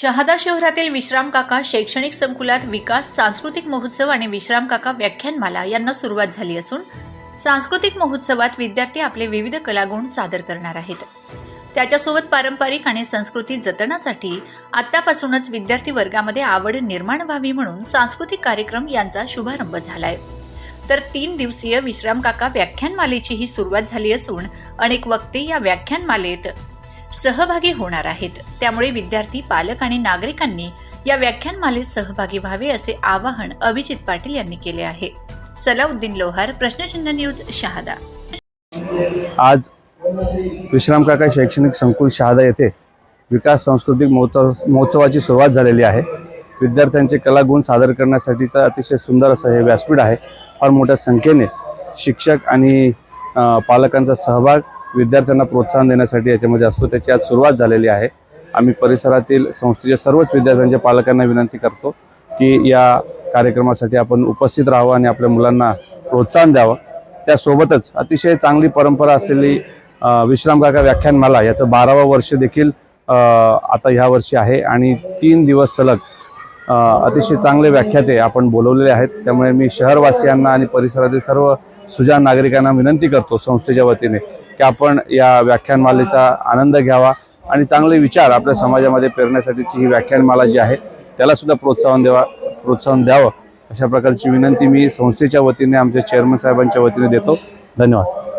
शहादा शहरातील विश्राम काका शैक्षणिक संकुलात विकास सांस्कृतिक महोत्सव आणि विश्राम काका व्याख्यानमाला यांना सुरुवात झाली असून सांस्कृतिक महोत्सवात विद्यार्थी आपले विविध कलागुण सादर करणार आहेत. त्याच्यासोबत पारंपरिक आणि संस्कृती जतनासाठी आतापासूनच विद्यार्थी वर्गामध्ये आवड निर्माण व्हावी म्हणून सांस्कृतिक कार्यक्रम यांचा शुभारंभ झालाय. तर तीन दिवसीय विश्राम काका व्याख्यानमालेची ही सुरुवात झाली असून अनेक वक्ते या व्याख्यानमालेत सहभागी होणार आहेत. त्यामुळे विद्यार्थी पालक आणि नागरिकांनी या व्याख्यानमालेत सहभागी व्हावे असे आवाहन अभिजित पाटील यांनी केले आहे. सलाउद्दीन लोहार प्रश्नचिन्ह न्यूज शहादा. आज विश्रामकाका शैक्षणिक संकुल शहादा येथे विकास सांस्कृतिक महोत्सव महोत्सवाची सुरुवात झालेली आहे. विद्यार्थ्यांचे कलागुण सादर करण्यासाठीचा अतिशय सुंदर असं हे व्यासपीठ आहे. फार मोठ्या संख्येने शिक्षक आणि पालकांचा सहभाग विद्यार्थ्यांना प्रोत्साहन देण्यासाठी याच्यामध्ये असतो. त्याची आज सुरुवात झालेली आहे. आम्ही परिसरातील संस्थेच्या सर्वच विद्यार्थ्यांच्या पालकांना विनंती करतो की या कार्यक्रमासाठी आपण उपस्थित राहावं आणि आपल्या मुलांना प्रोत्साहन द्यावं. त्यासोबतच अतिशय चांगली परंपरा असलेली अ, विश्राम काका व्याख्यानमाला याचं बारावं वर्ष देखील आता ह्या वर्षी आहे आणि तीन दिवस सलग अतिशय चांगले व्याख्याते आपण बोलवलेले आहेत. त्यामुळे मी शहरवासियांना आणि परिसरातील सर्व सुजान नागरिकांना विनंती करतो संस्थेच्या वतीने की आपण या व्याख्यानमालेचा आनंद घ्यावा आणि चांगले विचार आपल्या समाजामध्ये पेरण्यासाठीची ही व्याख्यानमाला जी आहे त्याला सुद्धा प्रोत्साहन द्यावा प्रोत्साहन द्यावं. अशा प्रकारची विनंती मी संस्थेच्या वतीने आमच्या चेअरमन साहेबांच्या वतीने देतो. धन्यवाद.